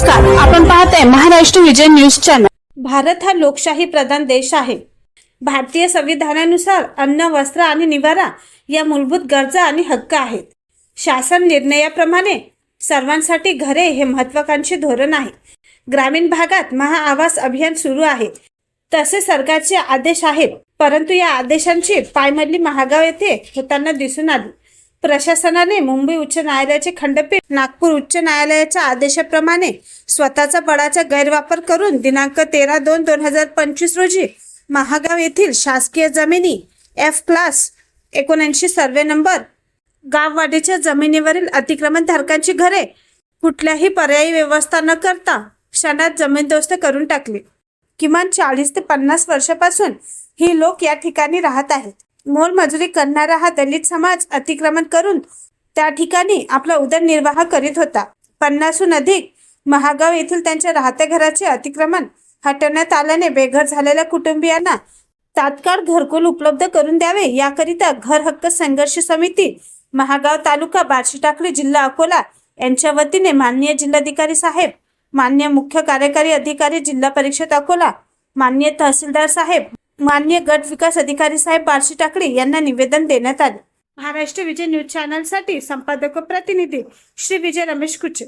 नमस्कार आपण पाहताय महाराष्ट्र विजय न्यूज चॅनल. भारत हा लोकशाही प्रधान देश आहे. भारतीय संविधानानुसार अन्न वस्त्र आणि निवारा या मूलभूत गरजा आणि हक्क आहेत. शासन निर्णयाप्रमाणे सर्वांसाठी घरे हे महत्वाकांक्षी धोरण आहे. ग्रामीण भागात महाआवास अभियान सुरू आहे. तसे सरकारचे आदेश आहेत परंतु या आदेशांची पायमल्ली महागाव येथे होताना दिसून आली. प्रशासनाने मुंबई उच्च न्यायालयाचे खंडपीठ नागपूर उच्च न्यायालयाच्या आदेशाप्रमाणे स्वतःचा बळाचा गैरवापर करून दिनांक तेरा दोन दोन हजार पंचवीस रोजी महागाव येथील शासकीय जमिनी एफ क्लास एकोणऐंशी सर्वे नंबर गाववाडीच्या जमिनीवरील अतिक्रमण धारकांची घरे कुठल्याही पर्यायी व्यवस्था न करता क्षणात जमीनदोस्त करून टाकली. किमान चाळीस ते पन्नास वर्षापासून ही लोक या ठिकाणी राहत आहेत. मोलमजुरी करणारा हा दलित समाज अतिक्रमण करून त्या ठिकाणी आपला उदरनिर्वाह करीत होता. पन्नासहून अधिक महागाव येथील त्यांच्या राहत्या घराचे अतिक्रमण हटवण्यात आल्याने बेघर झालेल्या कुटुंबियांना तात्काळ घरकुल उपलब्ध करून द्यावे याकरिता घर हक्क संघर्ष समिती महागाव तालुका बार्शी टाकळी जिल्हा अकोला यांच्या वतीने माननीय जिल्हाधिकारी साहेब मान्य मुख्य कार्यकारी अधिकारी जिल्हा परिषद अकोला मान्य तहसीलदार साहेब मान्य गट विकास अधिकारी साहेब बार्शी टाकळे यांना निवेदन देण्यात आले. महाराष्ट्र विजय न्यूज चॅनलसाठी संपादक प्रतिनिधी श्री विजय रमेश कुचे.